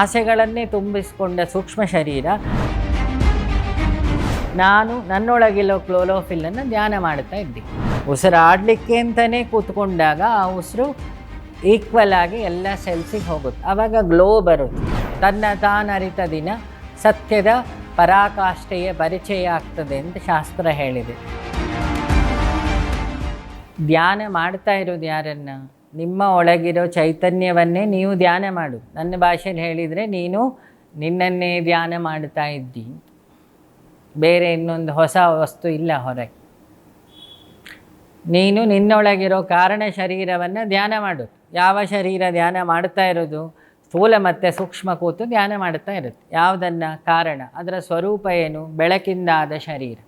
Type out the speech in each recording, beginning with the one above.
ಆಸೆಗಳನ್ನೇ ತುಂಬಿಸಿಕೊಂಡ ಸೂಕ್ಷ್ಮ ಶರೀರ, ನಾನು ನನ್ನೊಳಗಿರೋ ಕ್ಲೋರೋಫಿಲ್ಲನ್ನು ಧ್ಯಾನ ಮಾಡ್ತಾ ಇದ್ದೆ. ಉಸಿರಾಡಲಿಕ್ಕೆ ಅಂತಲೇ ಕೂತ್ಕೊಂಡಾಗ ಆ ಉಸಿರು ಈಕ್ವಲ್ ಆಗಿ ಎಲ್ಲ ಸೆಲ್ಸಿಗೆ ಹೋಗುತ್ತೆ. ಆವಾಗ ಗ್ಲೋ ಬರುತ್ತೆ. ತನ್ನ ತಾನರಿತ ದಿನ ಸತ್ಯದ ಪರಾಕಾಷ್ಠೆಯ ಪರಿಚಯ ಆಗ್ತದೆ ಅಂತ ಶಾಸ್ತ್ರ ಹೇಳಿದೆ. ಧ್ಯಾನ ಮಾಡ್ತಾ ಇರೋದು ಯಾರನ್ನ? ನಿಮ್ಮ ಒಳಗಿರೋ ಚೈತನ್ಯವನ್ನೇ ನೀವು ಧ್ಯಾನ ಮಾಡು. ನನ್ನ ಭಾಷೆಯಲ್ಲಿ ಹೇಳಿದರೆ ನೀನು ನಿನ್ನನ್ನೇ ಧ್ಯಾನ ಮಾಡ್ತಾ ಇದ್ದಿ. ಬೇರೆ ಇನ್ನೊಂದು ಹೊಸ ವಸ್ತು ಇಲ್ಲ ಹೊರಗೆ. ನೀನು ನಿನ್ನೊಳಗಿರೋ ಕಾರಣ ಶರೀರವನ್ನು ಧ್ಯಾನ ಮಾಡು. ಯಾವ ಶರೀರ ಧ್ಯಾನ ಮಾಡ್ತಾ ಇರೋದು? ಸ್ಥೂಲ ಮತ್ತು ಸೂಕ್ಷ್ಮ ಕೂತು ಧ್ಯಾನ ಮಾಡ್ತಾ ಇರುತ್ತೆ. ಯಾವುದನ್ನು? ಕಾರಣ. ಅದರ ಸ್ವರೂಪ ಏನು? ಬೆಳಕಿಂದ ಆದ ಶರೀರ.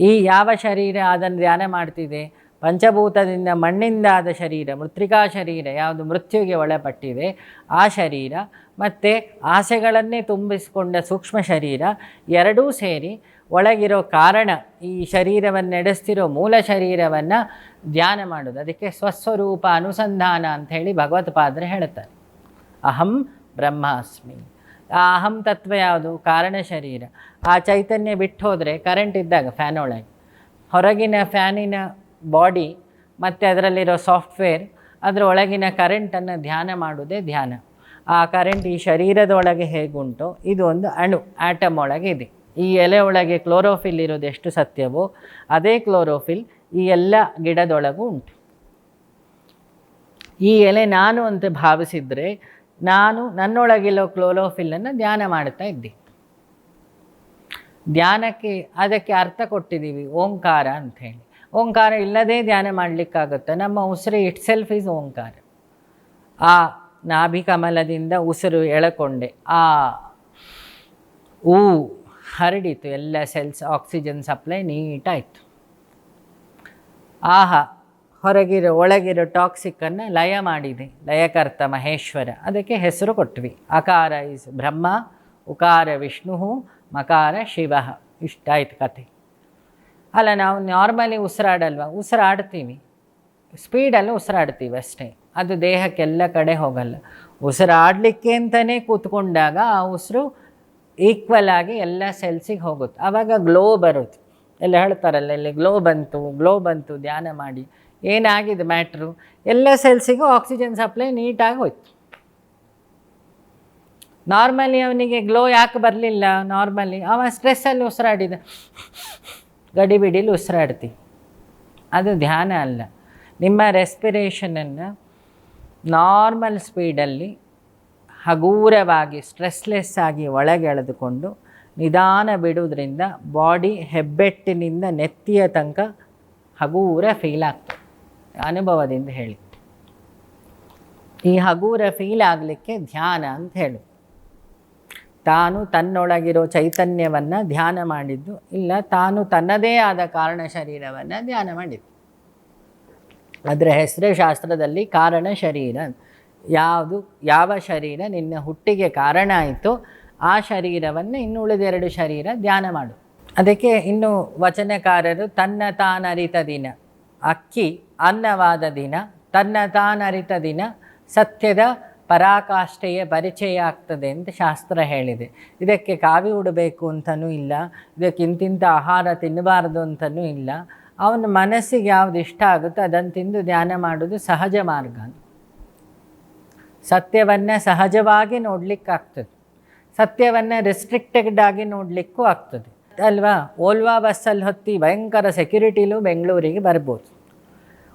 ಈ ಯಾವ ಶರೀರ ಅದನ್ನು ಧ್ಯಾನ ಮಾಡ್ತಿದೆ? ಪಂಚಭೂತದಿಂದ ಮಣ್ಣಿಂದ ಆದ ಶರೀರ ಮೃತ್ರಿಕಾ ಶರೀರ ಯಾವುದು ಮೃತ್ಯುಗೆ ಒಳಪಟ್ಟಿದೆ, ಆ ಶರೀರ ಮತ್ತು ಆಸೆಗಳನ್ನೇ ತುಂಬಿಸಿಕೊಂಡ ಸೂಕ್ಷ್ಮ ಶರೀರ ಎರಡೂ ಸೇರಿ ಒಳಗಿರೋ ಕಾರಣ ಈ ಶರೀರವನ್ನು ನಡೆಸ್ತಿರೋ ಮೂಲ ಶರೀರವನ್ನು ಧ್ಯಾನ ಮಾಡೋದು. ಅದಕ್ಕೆ ಸ್ವಸ್ವರೂಪ ಅನುಸಂಧಾನ ಅಂತ ಹೇಳಿ ಭಗವತ್ಪಾದರು ಹೇಳ್ತಾರೆ ಅಹಂ ಬ್ರಹ್ಮಾಸ್ಮಿ. ಆ ಅಹಂ ತತ್ವ ಯಾವುದು? ಕಾರಣ ಶರೀರ. ಆ ಚೈತನ್ಯ ಬಿಟ್ಟು ಹೋದರೆ ಕರೆಂಟ್ ಇದ್ದಾಗ ಫ್ಯಾನ್ ಒಳಗೆ. ಹೊರಗಿನ ಫ್ಯಾನಿನ ಬಾಡಿ ಮತ್ತು ಅದರಲ್ಲಿರೋ ಸಾಫ್ಟ್ವೇರ್ ಅದರ ಒಳಗಿನ ಕರೆಂಟನ್ನು ಧ್ಯಾನ ಮಾಡುವುದೇ ಧ್ಯಾನ. ಆ ಕರೆಂಟ್ ಈ ಶರೀರದೊಳಗೆ ಹೇಗುಂಟು? ಇದು ಒಂದು ಅಣು ಆಟಮ್ ಒಳಗೆ ಇದೆ. ಈ ಎಲೆ ಒಳಗೆ ಕ್ಲೋರೋಫಿಲ್ ಇರೋದು ಎಷ್ಟು ಸತ್ಯವೋ, ಅದೇ ಕ್ಲೋರೋಫಿಲ್ ಈ ಎಲ್ಲ ಗಿಡದೊಳಗೂ ಉಂಟು. ಈ ಎಲೆ ನಾನು ಅಂತ ಭಾವಿಸಿದರೆ, ನಾನು ನನ್ನೊಳಗಿರೋ ಕ್ಲೋರೋಫಿಲ್ಲನ್ನು ಧ್ಯಾನ ಮಾಡ್ತಾ ಇದ್ದೆ. ಧ್ಯಾನಕ್ಕೆ ಅದಕ್ಕೆ ಅರ್ಥ ಕೊಟ್ಟಿದ್ದೀವಿ, ಓಂಕಾರ ಅಂತ ಹೇಳಿ. ಓಂಕಾರ ಇಲ್ಲದೇ ಧ್ಯಾನ ಮಾಡಲಿಕ್ಕಾಗುತ್ತೆ? ನಮ್ಮ ಉಸಿರು ಇಟ್ ಸೆಲ್ಫ್ ಈಸ್ ಓಂಕಾರ. ಆ ನಾಭಿ ಕಮಲದಿಂದ ಉಸಿರು ಎಳಕೊಂಡೆ. ಆ ಹೂ ಹರಡಿತು, ಎಲ್ಲ ಸೆಲ್ಸ್ ಆಕ್ಸಿಜನ್ ಸಪ್ಲೈ ನೀಟಾಯಿತು. ಆಹಾ, ಹೊರಗಿರೋ, ಒಳಗಿರೋ ಟಾಕ್ಸಿಕ್ಕನ್ನು ಲಯ ಮಾಡಿದೆ. ಲಯಕರ್ತ ಮಹೇಶ್ವರ, ಅದಕ್ಕೆ ಹೆಸರು ಕೊಟ್ವಿ. ಅಕಾರ ಇಸ್ ಬ್ರಹ್ಮ, ಉಕಾರ ವಿಷ್ಣು, ಮಕಾರ ಶಿವ. ಇಷ್ಟಾಯ್ತು ಕತೆ ಅಲ್ಲ, ನಾವು ನಾರ್ಮಲಿ ಉಸಿರಾಡಲ್ವ? ಉಸಿರಾಡ್ತೀವಿ. ಸ್ಪೀಡಲ್ಲಿ ಉಸಿರಾಡ್ತೀವಿ ಅಷ್ಟೇ. ಅದು ದೇಹಕ್ಕೆಲ್ಲ ಕಡೆ ಹೋಗಲ್ಲ. ಉಸಿರಾಡಲಿಕ್ಕೆ ಅಂತಲೇ ಕೂತ್ಕೊಂಡಾಗ ಆ ಉಸಿರು ಈಕ್ವಲ್ ಆಗಿ ಎಲ್ಲ ಸೆಲ್ಸಿಗೆ ಹೋಗುತ್ತೆ. ಆವಾಗ ಗ್ಲೋ ಬರುತ್ತೆ. ಎಲ್ಲ ಹೇಳ್ತಾರಲ್ಲ, ಇಲ್ಲಿ ಗ್ಲೋ ಬಂತು ಗ್ಲೋ ಬಂತು, ಧ್ಯಾನ ಮಾಡಿ. ಏನಾಗಿದೆ ಮ್ಯಾಟ್ರು ಎಲ್ಲ ಸೆಲ್ಸಿಗೂ ಆಕ್ಸಿಜನ್ ಸಪ್ಲೈ ನೀಟಾಗಿ ಹೋಯ್ತು. ನಾರ್ಮಲಿ ಅವನಿಗೆ ಗ್ಲೋ ಯಾಕೆ ಬರಲಿಲ್ಲ? ನಾರ್ಮಲಿ ಅವ ಸ್ಟ್ರೆಸ್ಸಲ್ಲಿ ಉಸಿರಾಡಿದ. ಗಡಿಬಿಡಿಲಿ ಉಸಿರಾಡ್ತಿ. ಅದು ಧ್ಯಾನ ಅಲ್ಲ. ನಿಮ್ಮ ರೆಸ್ಪಿರೇಷನನ್ನು ನಾರ್ಮಲ್ ಸ್ಪೀಡಲ್ಲಿ ಹಗೂರವಾಗಿ, ಸ್ಟ್ರೆಸ್ಲೆಸ್ ಆಗಿ ಒಳಗೆಳೆದುಕೊಂಡು ನಿಧಾನ ಬಿಡುವುದರಿಂದ ಬಾಡಿ ಹೆಬ್ಬೆಟ್ಟಿನಿಂದ ನೆತ್ತಿಯ ತನಕ ಹಗೂರ ಫೀಲ್ ಆಗ್ತದೆ. ಅನುಭವದಿಂದ ಹೇಳಿ. ಈ ಹಗೂರ ಫೀಲ್ ಆಗಲಿಕ್ಕೆ ಧ್ಯಾನ ಅಂತ ಹೇಳು. ತಾನು ತನ್ನೊಳಗಿರೋ ಚೈತನ್ಯವನ್ನು ಧ್ಯಾನ ಮಾಡಿದ್ದು, ಇಲ್ಲ ತಾನು ತನ್ನದೇ ಆದ ಕಾರಣ ಶರೀರವನ್ನು ಧ್ಯಾನ ಮಾಡಿದ್ದು. ಅದರ ಹೆಸರೇ ಶಾಸ್ತ್ರದಲ್ಲಿ ಕಾರಣ ಶರೀರ. ಯಾವುದು, ಯಾವ ಶರೀರ ನಿನ್ನ ಹುಟ್ಟಿಗೆ ಕಾರಣ ಆಯಿತು ಆ ಶರೀರವನ್ನು ಇನ್ನು ಉಳಿದೆರಡು ಶರೀರ ಧ್ಯಾನ ಮಾಡು. ಅದಕ್ಕೆ ಇನ್ನು ವಚನಕಾರರು ತನ್ನ ತಾನರಿತ ದಿನ, ಅಕ್ಕಿ ಅನ್ನವಾದ ದಿನ, ತನ್ನ ತಾನರಿತ ದಿನ, ಸತ್ಯದ ಪರಾಕಾಷ್ಠೆಯ ಪರಿಚಯ ಆಗ್ತದೆ ಅಂತ ಶಾಸ್ತ್ರ ಹೇಳಿದೆ. ಇದಕ್ಕೆ ಕಾವಿ ಉಡಬೇಕು ಅಂತಲೂ ಇಲ್ಲ, ಇದಕ್ಕೆ ಇಂತಿಂಥ ಆಹಾರ ತಿನ್ನಬಾರ್ದು ಅಂತಲೂ ಇಲ್ಲ. ಅವನ ಮನಸ್ಸಿಗೆ ಯಾವುದು ಇಷ್ಟ ಆಗುತ್ತೋ ಅದನ್ನು ತಿಂದು ಧ್ಯಾನ ಮಾಡೋದು ಸಹಜ ಮಾರ್ಗ ಸತ್ಯವನ್ನು ಸಹಜವಾಗಿ ನೋಡಲಿಕ್ಕಾಗ್ತದೆ. ಸತ್ಯವನ್ನು ರೆಸ್ಟ್ರಿಕ್ಟೆಡ್ ಆಗಿ ನೋಡಲಿಕ್ಕೂ ಆಗ್ತದೆ. ಅಲ್ವಾ? ಓಲ್ವಾ ಬಸ್ಸಲ್ಲಿ ಹೊತ್ತಿ ಭಯಂಕರ ಸೆಕ್ಯುರಿಟಿಲೂ ಬೆಂಗಳೂರಿಗೆ ಬರ್ಬೋದು.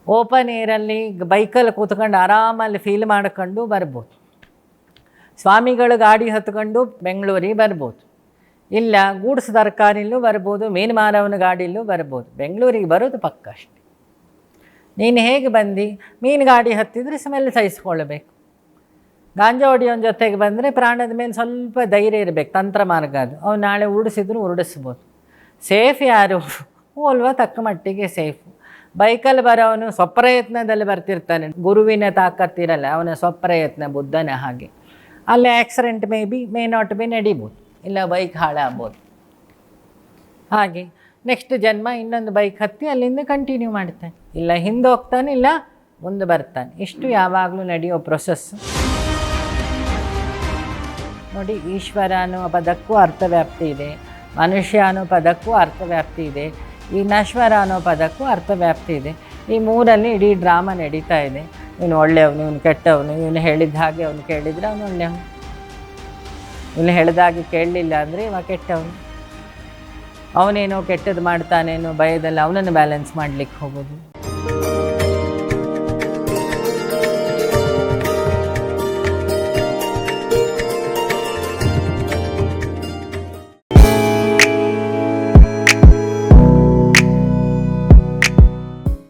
ಓಪನ್ ಏರಲ್ಲಿ ಬೈಕಲ್ಲಿ ಕೂತ್ಕೊಂಡು ಆರಾಮಲ್ಲಿ ಫೀಲ್ ಮಾಡ್ಕೊಂಡು ಬರ್ಬೋದು. ಸ್ವಾಮಿಗಳು ಗಾಡಿ ಹತ್ಕೊಂಡು ಬೆಂಗಳೂರಿಗೆ ಬರ್ಬೋದು. ಇಲ್ಲ, ಗೂಡ್ಸ್ ತರಕಾರಿಲೂ ಬರ್ಬೋದು ಮೀನು ಮಾರವನ ಗಾಡಿಲೂ ಬರ್ಬೋದು. ಬೆಂಗಳೂರಿಗೆ ಬರೋದು ಪಕ್ಕ ಅಷ್ಟೆ. ನೀನು ಹೇಗೆ ಬಂದು? ಮೀನು ಗಾಡಿ ಹತ್ತಿದ್ರೆ ಸ್ಮೆಲ್ ಸಹಿಸ್ಕೊಳ್ಬೇಕು. ಗಾಂಜಾ ಹೊಡಿಯೋನ ಜೊತೆಗೆ ಬಂದರೆ ಪ್ರಾಣದ ಮೇಲೆ ಸ್ವಲ್ಪ ಧೈರ್ಯ ಇರಬೇಕು, ತಂತ್ರ ಮಾರ್ಗ ಅದು. ಅವ್ನು ನಾಳೆ ಉರುಡಿಸಿದ್ರು ಉರುಡಿಸ್ಬೋದು. ಸೇಫ್ ಯಾರು? ಹೋಲ್ವ ತಕ್ಕ ಮಟ್ಟಿಗೆ ಸೇಫು ಬೈಕಲ್ಲಿ ಬರೋವನು ಸ್ವಪ್ರಯತ್ನದಲ್ಲಿ ಬರ್ತಿರ್ತಾನೆ. ಗುರುವಿನ ತಾಕತ್ತಿರಲ್ಲ ಅವನ ಸ್ವಪ್ರಯತ್ನ ಬುದ್ಧನ ಹಾಗೆ. ಅಲ್ಲಿ accident may be may not be ನಡಿಬೋದು. ಇಲ್ಲ ಬೈಕ್ ಹಾಳಾಗ್ಬೋದು. ಹಾಗೆ ನೆಕ್ಸ್ಟ್ ಜನ್ಮ ಇನ್ನೊಂದು ಬೈಕ್ ಹತ್ತಿ ಅಲ್ಲಿಂದ ಕಂಟಿನ್ಯೂ ಮಾಡ್ತಾನೆ. ಇಲ್ಲ ಹಿಂದೆ ಹೋಗ್ತಾನೆ, ಇಲ್ಲ ಮುಂದೆ ಬರ್ತಾನೆ. ಇಷ್ಟು ಯಾವಾಗಲೂ ನಡೆಯೋ ಪ್ರೊಸೆಸ್ ನೋಡಿ, ಈಶ್ವರ ಅನ್ನೋ ಪದಕ್ಕೂ ಅರ್ಥವ್ಯಾಪ್ತಿ ಇದೆ. ಮನುಷ್ಯ ಅನ್ನೋ ಪದಕ್ಕೂ ಅರ್ಥವ್ಯಾಪ್ತಿ ಇದೆ. ಈ ನಶ್ವರ ಅನ್ನೋ ಪದಕ್ಕೂ ಅರ್ಥವ್ಯಾಪ್ತಿ ಇದೆ. ಈ ಮೂರಲ್ಲಿ ಇಡೀ ಡ್ರಾಮಾ ನಡೀತಾ ಇದೆ. ಇವನು ಒಳ್ಳೆಯವನು, ಇವನು ಕೆಟ್ಟವನು, ಇವನು ಹೇಳಿದ ಹಾಗೆ ಅವನು ಕೇಳಿದರೆ ಅವನು ಒಳ್ಳೆಯವನು. ಇವನು ಹೇಳಿದಾಗೆ ಕೇಳಲಿಲ್ಲ ಅಂದರೆ ಇವ ಕೆಟ್ಟವನು. ಅವನೇನೋ ಕೆಟ್ಟದ್ದು ಮಾಡ್ತಾನೇನೋ ಭಯದಲ್ಲಿ ಅವನನ್ನು ಬ್ಯಾಲೆನ್ಸ್ ಮಾಡಲಿಕ್ಕೆ ಹೋಗೋದು.